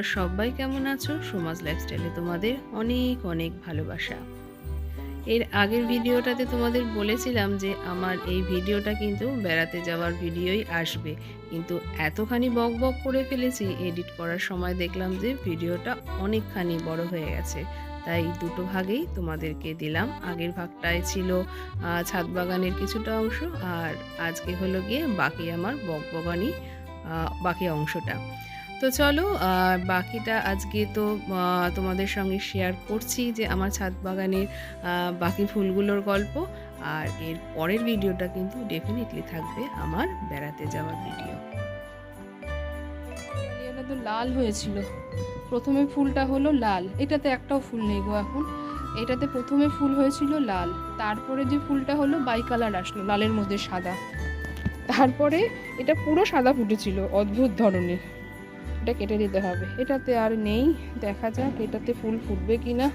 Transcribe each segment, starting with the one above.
তোমরা সবাই কেমন আছো? সমাজ লাইফস্টাইলে তোমাদের অনেক অনেক ভালোবাসা। এর আগের ভিডিওটাতে তোমাদের বলেছিলাম যে আমার এই ভিডিওটা কিন্তু বেড়াতে যাওয়ার ভিডিওই আসবে। কিন্তু এতখানি বক বক করে ফেলেছি এডিট করার সময় দেখলাম যে ভিডিওটা অনেকখানি বড় হয়ে গেছে। তাই দুটো ভাগেই তোমাদেরকে দিলাম। আগের ভাগটায় ছিল ছাদ বাগানের কিছুটা অংশ আর আজকে হলো গিয়ে বাকি আমার বকবগানি বাকি অংশটা। তো চলো বাকিটা আজকে তো তোমাদের সঙ্গে শেয়ার করছি যে আমার ছাদ বাগানের বাকি ফুলগুলোর গল্প। আর এর পরের ভিডিওটা কিন্তু ডেফিনেটলি থাকবে আমার বেড়াতে যাওয়ার ভিডিও তো লাল হয়েছিল। প্রথমে ফুলটা হলো লাল। এটাতে একটাও ফুল নেই গো এখন। এটাতে প্রথমে ফুল হয়েছিল লাল। তারপরে যে ফুলটা হলো বাই কালার আসলো, লালের মধ্যে সাদা। তারপরে এটা পুরো সাদা ফুটেছিল, অদ্ভুত ধরনের। এটা কেটে দিতে হবে। এটাতে আর নেই, দেখা যাক এটাতে ফুল ফুটবে কি না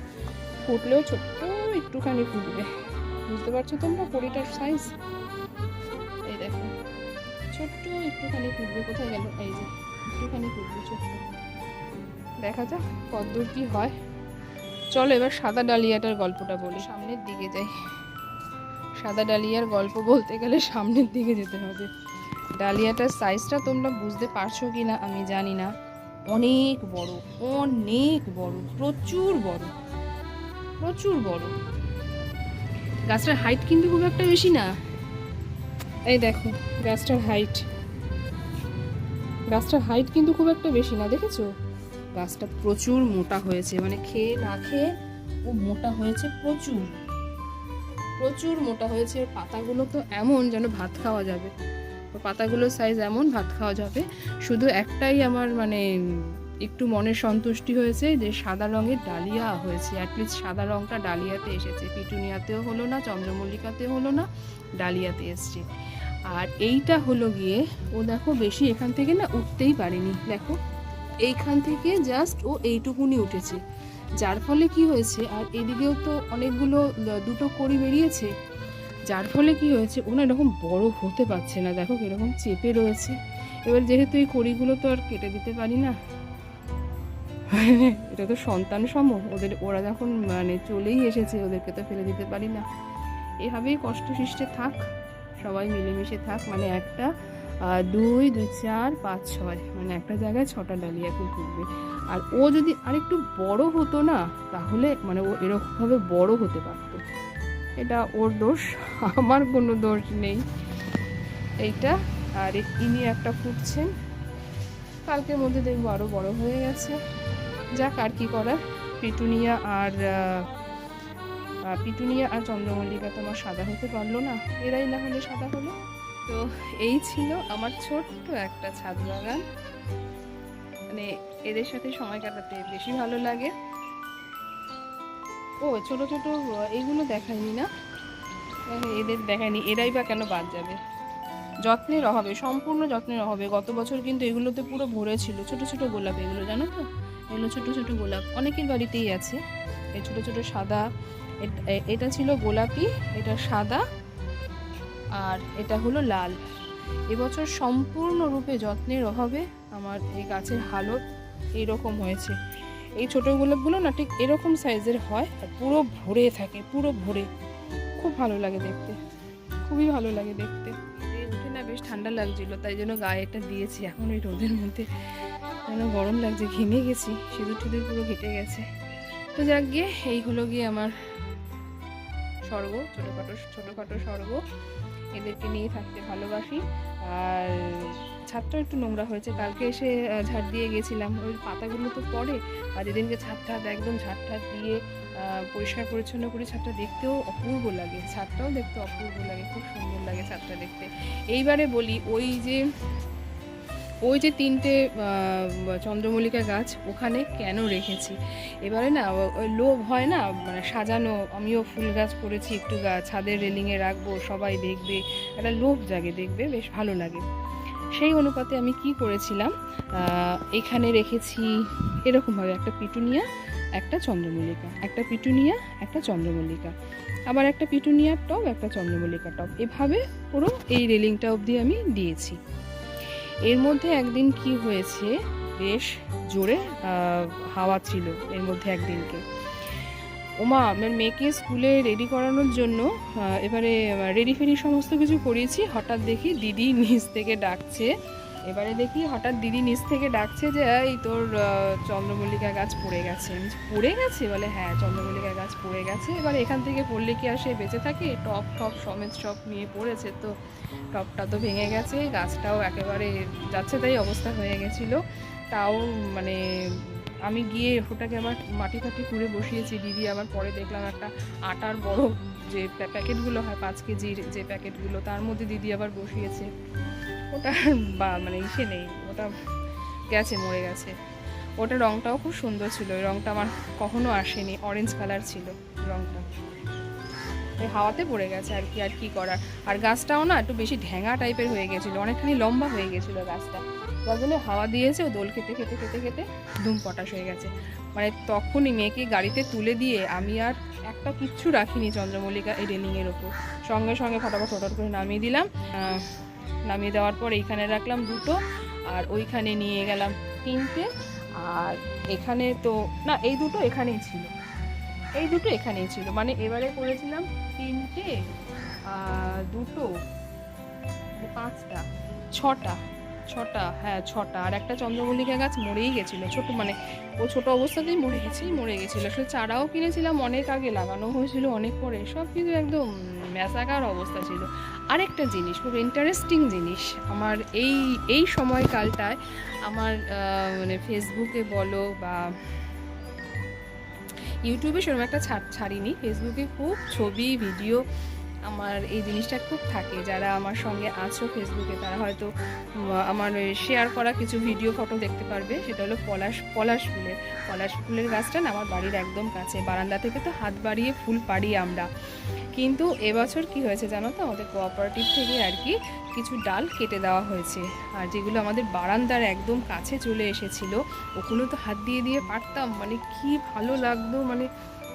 ফুটলেও ছোট্ট একটুখানি ফুটবে। বুঝতে পারছ তোমরা পরিটার সাইজ এই দেখো, ছোট্ট একটুখানি ফুটবে। কোথায় গেল? এই যে, একটুখানি ফুটবে ছোট্ট। দেখা যাক কতদূর কি হয়। চলো এবার সাদা ডালিয়াটার গল্পটা বলি। সামনের দিকে যাই। সাদা ডালিয়ার গল্প বলতে গেলে সামনের দিকে যেতে হবে। ডালিয়াটার সাইজটা তোমরা বুঝতে পারছ কি না আমি জানি না। অনেক বড় অনেক বড়, প্রচুর বড় প্রচুর বড়। গাছটার হাইট কিন্তু খুব একটা বেশি না। এই দেখো, গাছটার হাইট গাছটার হাইট কিন্তু খুব একটা বেশি না, দেখেছ? গাছটা প্রচুর মোটা হয়েছে মানে খেয়ে না খেয়ে ও মোটা হয়েছে প্রচুর। প্রচুর মোটা হয়েছে পাতাগুলো তো এমন যেন ভাত খাওয়া যাবে। পাতাগুলোর সাইজ এমন, ভাত খাওয়া যাবে। শুধু একটাই আমার মানে একটু মনে সন্তুষ্টি হয়েছে যে সাদা রঙের ডালিয়া হয়েছে। অ্যাটলিস্ট সাদা রঙটা ডালিয়াতে এসেছে। পিটুনিয়াতেও হলো না, চন্দ্রমল্লিকাতেও হলো না, ডালিয়াতে এসছে। আর এইটা হলো গিয়ে, ও দেখো বেশি এখান থেকে না উঠতেই পারেনি, দেখো। এইখান থেকে জাস্ট ও এইটুকুনি উঠেছে। যার ফলে কি হয়েছে, আর এদিকেও তো অনেকগুলো, দুটো কড়ি বেরিয়েছে। যার ফলে কি হয়েছে ও না এরকম বড় হতে পারছে না। দেখো কীরকম চেপে রয়েছে। এবার যেহেতু এই কড়িগুলো তো আর কেটে দিতে পারি না, এটা তো সন্তান সম ওদের, ওরা যখন মানে চলেই এসেছে, ওদেরকে তো ফেলে দিতে পারি না। এভাবেই কষ্ট সৃষ্টে থাক, সবাই মিলেমিশে থাক। মানে একটা দুই দুই, চার, পাঁচ, ছয় মানে একটা জায়গায় ছটা ডালিয়া ফুল ফুটবে আর ও যদি আরেকটু বড় হতো না, তাহলে মানে ও এরকমভাবে বড় হতে পারতো। এটা ওর দোষ, আমার কোনো দোষ নেই। এইটা, আর ইনি একটা ফুটছেন। কালকের মধ্যে দেখব আরও বড় হয়ে গেছে। যাক, আর কি করার? পিটুনিয়া আর পিটুনিয়া আর চন্দ্রমল্লিকা তোমার সাদা হতে পারল না। এরাই না হলে সাদা হলো। তো এই ছিল আমার ছোট্ট একটা ছাদ বাগান। মানে এদের সাথে সময় কাটাতে বেশি ভালো লাগে। ও, ছোট ছোট এইগুলো দেখায়নি না? এদের দেখায়নি, এরাই বা কেন বাদ যাবে? যত্নের অভাবে, সম্পূর্ণ যত্নের অভাবে গত বছর কিন্তু এগুলোতে পুরো ভরে ছিল। ছোট ছোট গোলাপ এগুলো, জানো তো? এগুলো ছোট ছোট গোলাপ। অনেকের বাড়িতেই আছে। এই ছোট ছোট সাদা, এটা ছিল গোলাপি, এটা সাদা, আর এটা হলো লাল। এবছর সম্পূর্ণরূপে যত্নের অভাবে আমার এই গাছের হালত এইরকম হয়েছে। এই ছোটো গোলাপগুলো না ঠিক এরকম সাইজের হয় আর পুরো ভরে থাকে, পুরো ভরে। খুব ভালো লাগে দেখতে। খুবই ভালো লাগে দেখতে। উঠে না বেশ ঠান্ডা লাগছিল, তাই জন্য গায়ে এটা দিয়েছি। এখন এই রোদের মধ্যে যেন গরম লাগছে, ঘেমে গেছি, সিঁদুর টিঁদুর পুরো ঘেটে গেছে। তো যাক গিয়ে, এই হলো গিয়ে আমার স্বর্গ, ছোটোখাটো ছোটোখাটো স্বর্গ। এদেরকে নিয়ে থাকতে ভালোবাসি। আর ছাদটা একটু নোংরা হয়েছে। কালকে এসে ঝাড় দিয়ে গেছিলাম। ওই পাতাগুলো তো পড়ে। আর যেদিনকে ছাদ ঠাদ, একদম ঝাড় ঠাদ দিয়ে পরিষ্কার পরিচ্ছন্ন করে ছাদটা দেখতেও অপূর্ব লাগে। ছাদটাও দেখতে অপূর্ব লাগে। খুব সুন্দর লাগে ছাদটা দেখতে। এইবারে বলি, ওই যে ওই যে তিনটে চন্দ্রমল্লিকা গাছ ওখানে কেন রেখেছি? এবারে না লোভ হয় না? মানে সাজানো, আমিও ফুল গাছ করেছি একটু গাছ ছাদের রেলিংয়ে রাখব, সবাই দেখবে, একটা লোভ জাগে দেখবে, বেশ ভালো লাগে। সেই অনুপাতে আমি কি করেছিলাম? এখানে রেখেছি এরকমভাবে একটা পিটুনিয়া, একটা চন্দ্রমল্লিকা, একটা পিটুনিয়া, একটা চন্দ্রমল্লিকা। আবার একটা পিটুনিয়ার টব, একটা চন্দ্রমল্লিকা টব। এভাবে পুরো এই রেলিংটা অবধি আমি দিয়েছি। এর মধ্যে একদিন কি হয়েছে? বেশ জোরে হাওয়া ছিল এর মধ্যে একদিনকে। ওমা আমার মেয়েকে স্কুলে রেডি করানোর জন্য এবারে রেডি ফেডি সমস্ত কিছু করিয়েছি। হঠাৎ দেখি দিদি নিচ থেকে ডাকছে। এবারে দেখি হঠাৎ দিদি নিচ থেকে ডাকছে যে, এই তোর চন্দ্রমল্লিকা গাছ পড়ে গেছে। পড়ে গেছে? বলে হ্যাঁ চন্দ্রমল্লিকা গাছ পড়ে গেছে। এবার এখান থেকে পড়লে কি আর সে বেঁচে থাকে? টপ টপ, সমেত সব নিয়ে পড়েছে তো টপটা তো ভেঙে গেছে, গাছটাও একেবারে যাচ্ছে তাই অবস্থা হয়ে গেছিল। তাও মানে আমি গিয়ে ওটাকে আবার মাটি ফাটি খুঁড়ে বসিয়েছি। দিদি আবার পরে দেখলাম একটা আটার বড় যে প্যা- প্যাকেটগুলো হয়, পাঁচ কেজির যে প্যাকেটগুলো, তার মধ্যে দিদি আবার বসিয়েছে। ওটা বা মানে ইসে নেই, ওটা গেছে, মরে গেছে। ওটা রংটাও খুব সুন্দর ছিল, ওই রংটা আমার কখনো আসেনি অরেঞ্জ কালার ছিল রংটা। এই হাওয়াতে পড়ে গেছে আর কি আর কি করার। আর গাছটাও না একটু বেশি ঢ্যাঙা টাইপের হয়ে গেছিল, অনেকখানি লম্বা হয়ে গেছিল গাছটা। জন্য হাওয়া দিয়েছে, ও দোল খেতে খেতে খেতে খেতে ধুম পটাশ হয়ে গেছে। মানে তখনই মেয়েকে গাড়িতে তুলে দিয়ে আমি আর একটা কিচ্ছু রাখিনি চন্দ্রমল্লিকা এই রেলিংয়ের ওপর। সঙ্গে সঙ্গে ফটাফট ফটাফট করে নামিয়ে দিলাম। নামিয়ে দেওয়ার পর এইখানে রাখলাম দুটো, আর ওইখানে নিয়ে গেলাম তিনটে, আর এখানে তো, না, এই দুটো এখানেই ছিল। এই দুটো এখানেই ছিল মানে এবারে করেছিলাম তিনটে দুটো পাঁচটা, ছটা ছটা হ্যাঁ ছটা, আর একটা চন্দ্রমল্লিকা গাছ মরেই গেছিল, ছোট মানে ও ছোট অবস্থাতেই মরে গেছি মরে গেছিল। আসলে চারাও কিনেছিলাম, অনেক আগে লাগানো হয়েছিল, অনেক পরে সব কিছু একদম ম্যাসাকার অবস্থা ছিল। আরেকটা জিনিস, খুব ইন্টারেস্টিং জিনিস, আমার এই এই সময়কালটায় আমার মানে ফেসবুকে বলো বা ইউটিউবে সেরকম একটা ছাড়, ছাড়িনি। ফেসবুকে খুব ছবি, ভিডিও আমার এই জিনিসটা খুব থাকে। যারা আমার সঙ্গে আছো ফেসবুকে, তারা হয়তো আমার শেয়ার করা কিছু ভিডিও ফটো দেখতে পারবে। সেটা হলো পলাশ পলাশ ফুলের পলাশ ফুলের গাছটা না আমার বাড়ির একদম কাছে। বারান্দা থেকে তো হাত বাড়িয়ে ফুল পাড়ি আমরা। কিন্তু এবছর কি হয়েছে জানো তো? আমাদের কোঅপারেটিভ থেকে আর কি কিছু ডাল কেটে দেওয়া হয়েছে। আর যেগুলো আমাদের বারান্দার একদম কাছে চলে এসেছিল, ওগুলো তো হাত দিয়ে দিয়ে পারতাম। মানে কি ভালো লাগতো মানে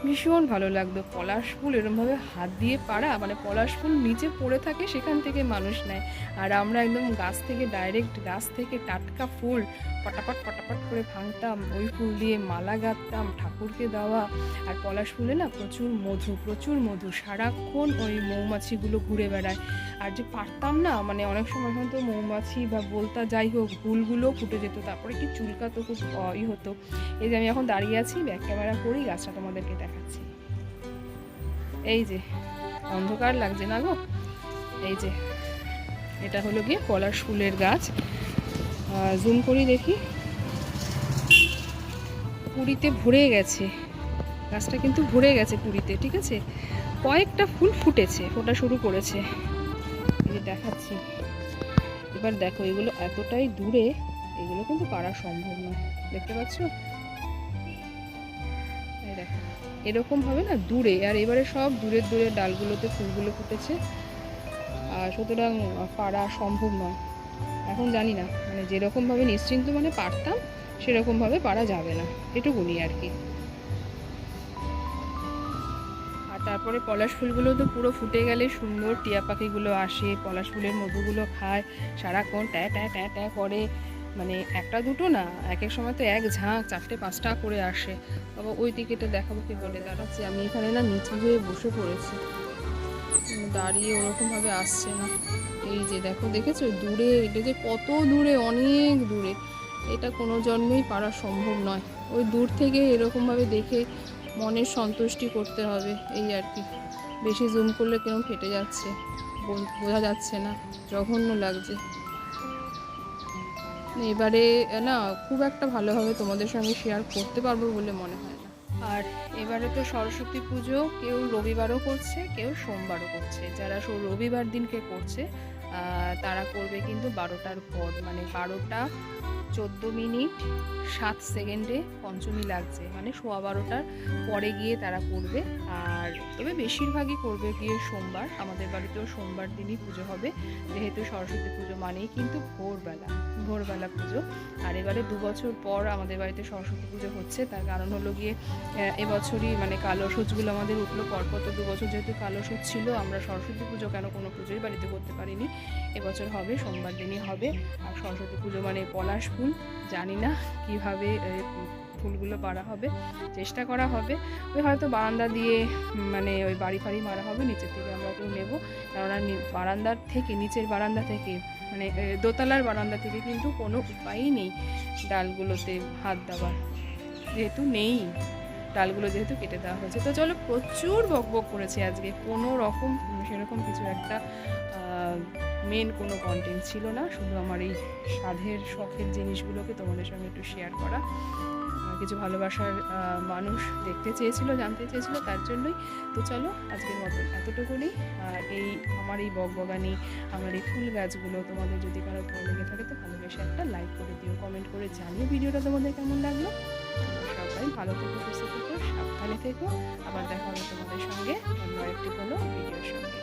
ভীষণ ভালো লাগতো পলাশ ফুল এরমভাবে হাত দিয়ে পাড়া মানে পলাশ ফুল নিচে পড়ে থাকে সেখান থেকে মানুষ নেয়। আর আমরা একদম গাছ থেকে ডাইরেক্ট গাছ থেকে টাটকা ফুল পটাপট পটাপট করে ভাঙতাম। ওই ফুল দিয়ে মালা গাঁথতাম ঠাকুরকে দেওয়া। আর পলাশ ফুলে না প্রচুর মধু প্রচুর মধু। সারাক্ষণ ওই মৌমাছিগুলো ঘুরে বেড়ায়। আর যে পারতাম না মানে অনেক সময় হয়তো মৌমাছি বা বলতা যাই হোক ফুলগুলো ফুটে যেত। তারপরে কি চুলকাতো খুব আহ, ই হতো। এই যে আমি এখন দাঁড়িয়ে আছি ব্যাক ক্যামেরা করি গাছটা তোমাদেরকে দেখাচ্ছি। এই যে, অন্ধকার লাগছে না গো? এই যে, এটা হলো গিয়ে পলাশ ফুলের গাছ। জুম করি দেখি। পুরীতে ভরে গেছে। গাছটা কিন্তু ভরে গেছে পুরীতে, ঠিক আছে? কয়েকটা ফুল ফুটেছে, ফোটা শুরু করেছে। এই যে দেখাচ্ছি। এবার দেখো, এগুলো এতটাই দূরে, এগুলো কিন্তু পারা সম্ভব নয়। দেখতে পাচ্ছ? এরকম হবে না, দূরে। আর এবারে সব দূরের দূরের ডালগুলোতে ফুলগুলো ফুটেছে। আর সুতরাং পারা সম্ভব নয়। এখন জানি না মানে যেরকমভাবে নিশ্চিন্ত মানে পারতাম, সেরকমভাবে পারা যাবে না। এটুকুনি আর কি। আর তারপরে পলাশ ফুলগুলো তো পুরো ফুটে গেলে সুন্দর, টিয়া পাখিগুলো আসে, পলাশ ফুলের মধুগুলো খায়, সারাক্ষণ ট্যা ট্যা ট্যা ট্যা করে। মানে একটা দুটো না এক এক সময় তো এক ঝাঁক, চারটে, পাঁচটা করে আসে। বাবা, ওই দিকেটা দেখাবো কি বলে? দাঁড়াচ্ছি, আমি এখানে না নিচু হয়ে বসে পড়েছি। দাঁড়িয়ে ওরকমভাবে আসছে না। এই যে দেখো, দেখেছ? দূরে, এটা যে কত দূরে, অনেক দূরে। এটা কোনো জন্মেই পারা সম্ভব নয়। ওই দূর থেকে এরকমভাবে দেখে মনের সন্তুষ্টি করতে হবে, এই আর কি। বেশি জুম করলে কেন ফেটে যাচ্ছে বোঝা যাচ্ছে না, জঘন্য লাগছে। এবারে, না, খুব একটা ভালোভাবে তোমাদের সঙ্গে শেয়ার করতে পারব বলে মনে হয় না। আর এবারে তো সরস্বতী পুজো, কেউ রবিবারও করছে, কেউ সোমবারও করছে। যারা রবিবার দিনকে করছে তারা করবে কিন্তু বারোটার পর মানে বারোটা চোদ্দ মিনিট, সাত সেকেন্ডে পঞ্চমী লাগছে। মানে সোয়া বারোটার পরে গিয়ে তারা করবে। আর তবে বেশিরভাগই করবে গিয়ে সোমবার। আমাদের বাড়িতেও সোমবার দিনই পুজো হবে। যেহেতু সরস্বতী পুজো মানেই কিন্তু ভোরবেলা ভোরবেলা পুজো। আর এবারে দু বছর পর আমাদের বাড়িতে সরস্বতী পুজো হচ্ছে। তার কারণ হলো গিয়ে এবছরই মানে কালো সূচগুলো আমাদের উঠল। পরপর তো দু বছর যেহেতু কালো সূচ ছিল, আমরা সরস্বতী পুজো কেন কোনো পুজোই বাড়িতে করতে পারিনি। এবছর হবে, সোমবার দিনই হবে। আর সরস্বতী পুজো মানে পলাশ ফুল, জানি না কীভাবে ফুলগুলো বাড়া হবে, চেষ্টা করা হবে। ওই হয়তো বারান্দা দিয়ে মানে ওই বাড়ি ফাড়ি মারা হবে, নিচের থেকে আমরা কেউ নেব। কেননা বারান্দার থেকে, নিচের বারান্দা থেকে মানে দোতলার বারান্দা থেকে কিন্তু কোনো উপায়ই নেই ডালগুলোতে হাত দেওয়ার। যেহেতু নেই। ডালগুলো যেহেতু কেটে দেওয়া হয়েছে। তো চলো প্রচুর বকবক করেছে আজকে। কোনো রকম, সেরকম কিছু একটা মেন কোনো কন্টেন্ট ছিল না। শুধু আমার এই সাধের শখের জিনিসগুলোকে তোমাদের সঙ্গে একটু শেয়ার করা। কিছু ভালোবাসার মানুষ দেখতে চেয়েছিল, জানতে চেয়েছিল, তার জন্যই। তো চলো, আজকের মতন এতটুকুনি। আর এই, আমার এই বকবগানি, আমার এই ফুল গাছগুলো তোমাদের যদি কারও ভালো লেগে থাকে, তো ভালোবেসে একটা লাইক করে দিও কমেন্ট করে জানিও ভিডিওটা তোমাদের কেমন লাগল। সবাই ভালো থেকো, সুস্থ থেকো, সাবধানে থেকো। আবার দেখা হবে তোমাদের সঙ্গে অন্য একটি কোনো ভিডিওর সঙ্গে।